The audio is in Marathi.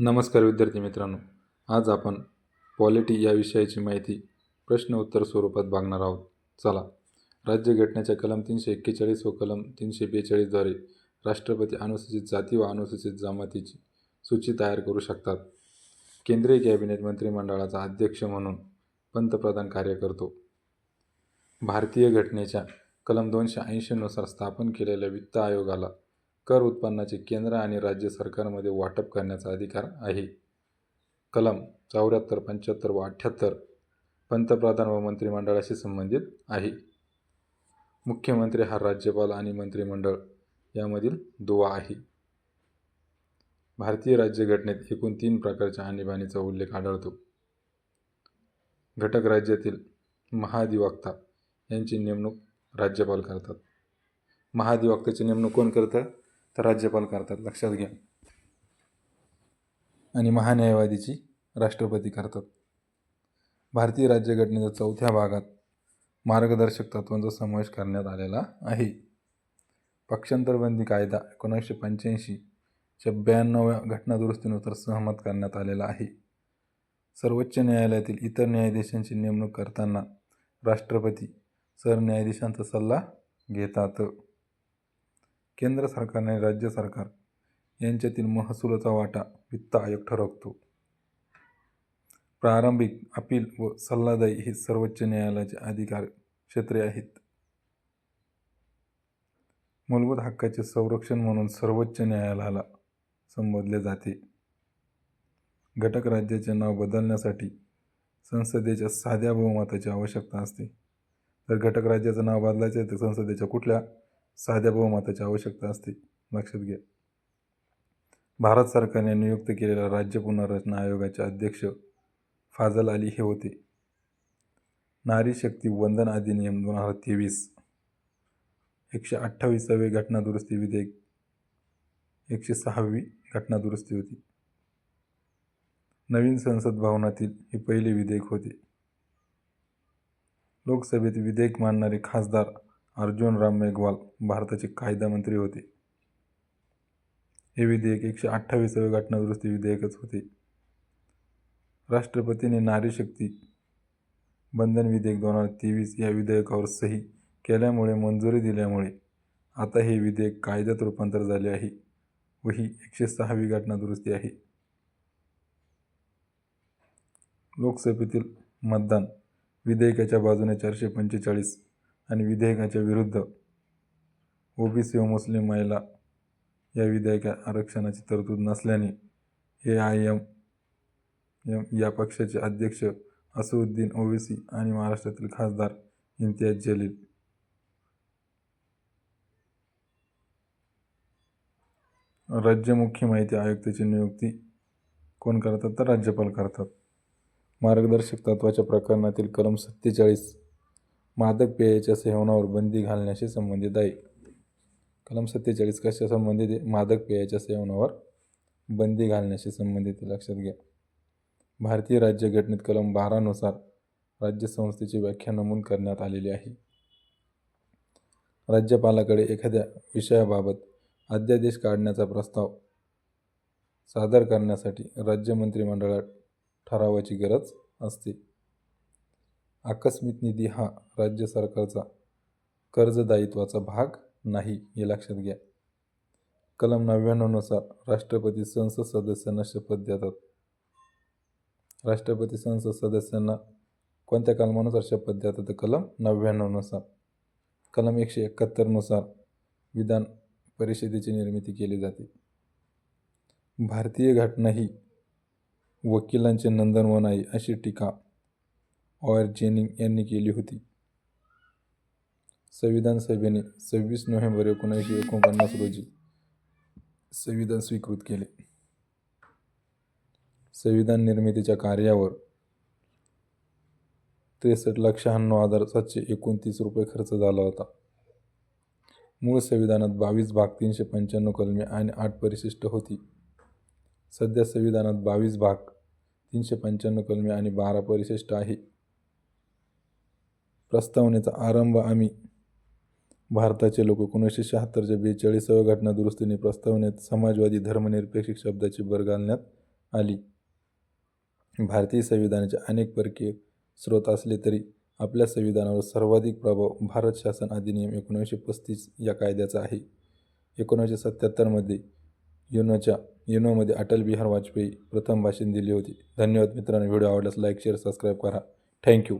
नमस्कार विद्यार्थी मित्रांनो. आज आपण पॉलिटी या विषयाची माहिती प्रश्न उत्तर स्वरूपात बघणार आहोत. चला राज्यघटनेच्या कलम तीनशे एक्केचाळीस व कलम तीनशे बेचाळीसद्वारे राष्ट्रपती अनुसूचित जाती व अनुसूचित जमातीची सूची तयार करू शकतात. केंद्रीय कॅबिनेट मंत्रिमंडळाचा अध्यक्ष म्हणून पंतप्रधान कार्य करतो. भारतीय घटनेच्या कलम दोनशे ऐंशीनुसार स्थापन केलेल्या वित्त आयोगाला कर उत्पन्नाचे केंद्र आणि राज्य सरकारमध्ये वाटप करण्याचा अधिकार आहे. कलम चौऱ्याहत्तर पंच्याहत्तर व अठ्ठ्याहत्तर पंतप्रधान व मंत्रिमंडळाशी संबंधित आहे. मुख्यमंत्री हा राज्यपाल आणि मंत्रिमंडळ यामधील दुवा आहे. भारतीय राज्यघटनेत एकूण तीन प्रकारच्या आणीबाणीचा उल्लेख आढळतो. घटक राज्यातील महाधिवक्ता यांची नेमणूक राज्यपाल करतात. महाधिवक्त्याची नेमणूक कोण करतं? तर राज्यपाल करतात लक्षात घ्या. आणि महान्यायवादीची राष्ट्रपती करतात. भारतीय राज्यघटनेच्या चौथ्या भागात मार्गदर्शक तत्त्वांचा समावेश करण्यात आलेला आहे. पक्षांतरबंदी कायदा एकोणीसशे पंच्याऐंशीच्या ब्याण्णव्या घटनादुरुस्तीनुसार सहमत करण्यात आलेला आहे. सर्वोच्च न्यायालयातील इतर न्यायाधीशांची नेमणूक करताना राष्ट्रपती सरन्यायाधीशांचा सल्ला घेतात. केंद्र सरकार आणि राज्य सरकार यांच्यातील महसुलाचा वाटा वित्त आयोग ठरवतो. प्रारंभिक अपील व सल्लादायी ही सर्वोच्च न्यायालयाचे अधिकार क्षेत्रे आहेत. मूलभूत हक्काचे संरक्षण म्हणून सर्वोच्च न्यायालयाला संबोधले जाते. घटक राज्याचे नाव बदलण्यासाठी संसदेच्या साध्या बहुमताची आवश्यकता असते. जर घटक राज्याचं नाव बदलायचं आहे तर संसदेच्या कुठल्या साध्या बहुमताची आवश्यकता असते. लक्षात घ्या. भारत सरकारने नियुक्त केलेल्या राज्य पुनर्रचना आयोगाचे अध्यक्ष फाजल अली हे होते. नारी शक्ती वंदन अधिनियम दोन हजार तेवीस एकशे अठ्ठावीसावे घटनादुरुस्ती विधेयक एकशे सहावी घटनादुरुस्ती होती. नवीन संसद भवनातील हे पहिले विधेयक होते. लोकसभेत विधेयक मांडणारे खासदार अर्जुन राम मेघवाल भारताचे कायदा मंत्री होते. हे विधेयक एकशे अठ्ठावीसावे घटनादुरुस्ती विधेयकच होते. राष्ट्रपतीने नारी शक्ती बंधन विधेयक दोन हजार तेवीस या विधेयकावर सही केल्यामुळे मंजुरी दिल्यामुळे आता हे विधेयक कायद्यात रूपांतर झाले आहे व ही एकशे सहावी घटनादुरुस्ती आहे. लोकसभेतील मतदान विधेयकाच्या बाजूने चारशे पंचेचाळीस आणि विधेयकाच्या विरुद्ध ओबीसी व मुस्लिम महिला या विधेयका आरक्षणाची तरतूद नसल्याने ए आय एम एम या पक्षाचे अध्यक्ष असुद्दीन ओवेसी आणि महाराष्ट्रातील खासदार इम्तियाज जलील. राज्य मुख्य माहिती आयुक्ताची नियुक्ती कोण करतात? तर राज्यपाल करतात. मार्गदर्शक तत्वाच्या प्रकरणातील कलम सत्तेचाळीस मादक पेयाच्या सेवनावर बंदी घालण्याशी संबंधित आहे. कलम सत्तेचाळीस कशा संबंधित आहे? मादक पेयाच्या सेवनावर बंदी घालण्याशी संबंधित लक्षात घ्या. भारतीय राज्यघटनेत कलम बारानुसार राज्यसंस्थेची व्याख्या नमूद करण्यात आलेली आहे. राज्यपालाकडे एखाद्या विषयाबाबत अध्यादेश काढण्याचा प्रस्ताव सादर करण्यासाठी राज्य मंत्रिमंडळात ठरावाची गरज असते. आकस्मिक निधी हा राज्य सरकारचा कर्जदायित्वाचा भाग नाही हे लक्षात घ्या. कलम नव्याण्णवनुसार राष्ट्रपती संसद सदस्यांना शपथ देतात. राष्ट्रपती संसद सदस्यांना कोणत्या कलमानुसार शपथ देतात कलम नव्याण्णवनुसार कलम एकशे एकाहत्तरनुसार विधान परिषदेची निर्मिती केली जाते. भारतीय घटना ही वकिलांचे नंदनवन आहे अशी टीका ऑयर जेनिंग यांनी केली होती. संविधान सभेने सव्वीस नोव्हेंबर एकोणीसशे एकोणपन्नास रोजी संविधान स्वीकृत केले. संविधान निर्मितीच्या कार्यावर त्रेसष्ट लाख शहाण्णव हजार सातशे एकोणतीस रुपये खर्च झाला होता. मूळ संविधानात बावीस भाग तीनशे पंच्याण्णव कलमे आणि आठ परिशिष्ट होती. सध्या संविधानात बावीस भाग तीनशे पंच्याण्णव कलमे आणि बारा परिशिष्ट आहे. प्रस्तावनेचा आरंभ आम्ही भारताचे लोक एकोणीसशे शहात्तरच्या बेचाळीसाव्या घटनादुरुस्तीने प्रस्तावनेत समाजवादी धर्मनिरपेक्ष शब्दाची भर घालण्यात आली. भारतीय संविधानाचे अनेक परकीय स्रोत असले तरी आपल्या संविधानावर सर्वाधिक प्रभाव भारत शासन अधिनियम एकोणीसशे पस्तीस या कायद्याचा आहे. एकोणीसशे सत्त्याहत्तरमध्ये युनोच्या युनोमध्ये अटल बिहार वाजपेयी प्रथम भाषण दिले होते. धन्यवाद मित्रांनो. व्हिडिओ आवडल्यास लाईक शेअर सबस्क्राईब करा. Thank you.